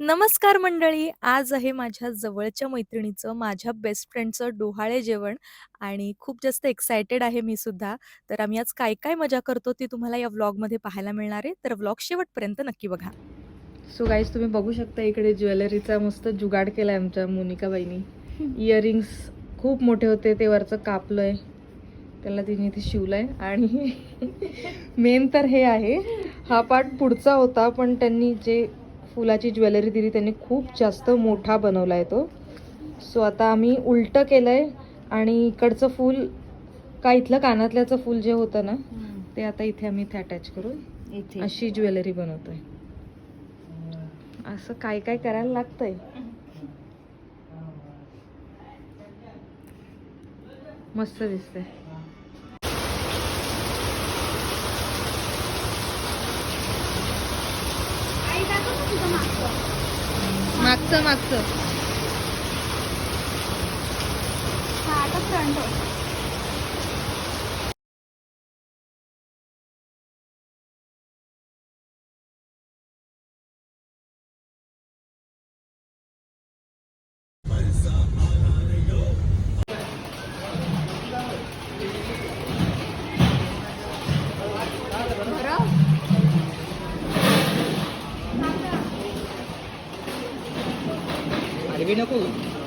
नमस्कार मंडळी. आज आहे माझ्या जवळच्या मैत्रिणीचं, माझ्या बेस्ट फ्रेंडचं डोहाळे जेवण आणि खूप जास्त एक्सायटेड आहे मी सुद्धा. तर आम्ही आज काय-काय मजा करतो ते तुम्हाला या व्लॉगमध्ये पाहायला मिळणार आहे. तर व्लॉग शेवटपर्यंत नक्की बघा. सो गाईज तुम्ही बघू शकता इकडे ज्वेलरीचा मस्त जुगाड केलाय आमच्या मोनिकाबाईनी इयरिंग्स खूप मोठे होते ते वरचं कापलंय त्याला तिने इथे शिवलंय आणि मेन तर हे आहे हा पार्ट पुढचा होता पण त्यांनी जे फुलाची ज्वेलरी दिली त्यांनी खूप जास्त मोठा बनवलाय तो. सो आता आम्ही उलटं केलंय आणि इकडचं फूल का इथलं कानातल्याचं फूल जे होतं ना ते आता इथे आम्ही इथे अटॅच करून इथे. अशी ज्वेलरी बनवतोय. असं काय काय करायला लागतंय? मस्त दिसतंय. मागचं मागचं. Lagay na po.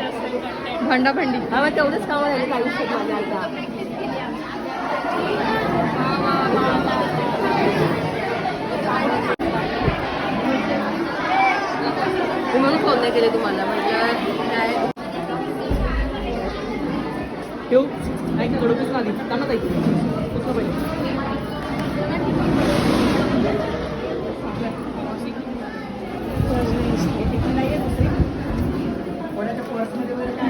भांडी पाहिजे असेल भांडा भांडी हा मग तेवढंच काम झालं आयुष्यात माझ्या आता. मी म्हणून फोन नाही केले तुम्हाला म्हटलं काय? Gracias.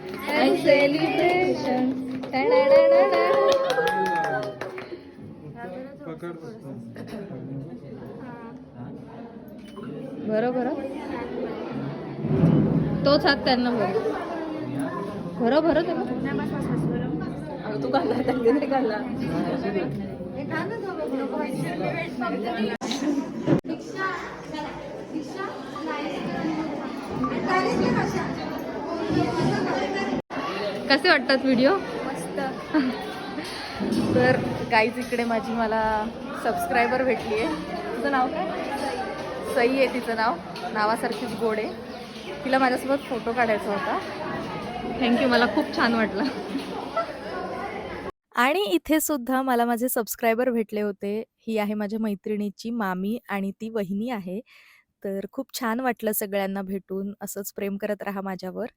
अँड सेलिब्रेशन बरोबर. तोच हात त्यांना बरं बरोबर बरं तू काढला त्यांनी नाही काढला कसे वाटतात व्हिडिओ तर गाईज इकडे माझी मला सबस्क्रायबर भेटली आहे. तुझं नाव काय? सई. आहे तिचं नाव. नावासारखीच गोड आहे. तिला माझ्यासोबत फोटो काढायचा होता. थँक्यू मला खूप छान वाटलं. आणि इथे सुद्धा मला माझे सबस्क्रायबर भेटले होते. ही आहे माझ्या मैत्रिणीची मामी आणि ती वहिनी आहे. तर खूप छान वाटलं सगळ्यांना भेटून. असंच प्रेम करत राहा माझ्यावर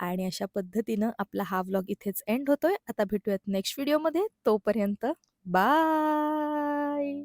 आणि अशा पद्धतीनं आपला हा व्लॉग इथेच एंड होतोय. आता भेटूयात नेक्स्ट व्हिडिओमध्ये. तोपर्यंत बाय.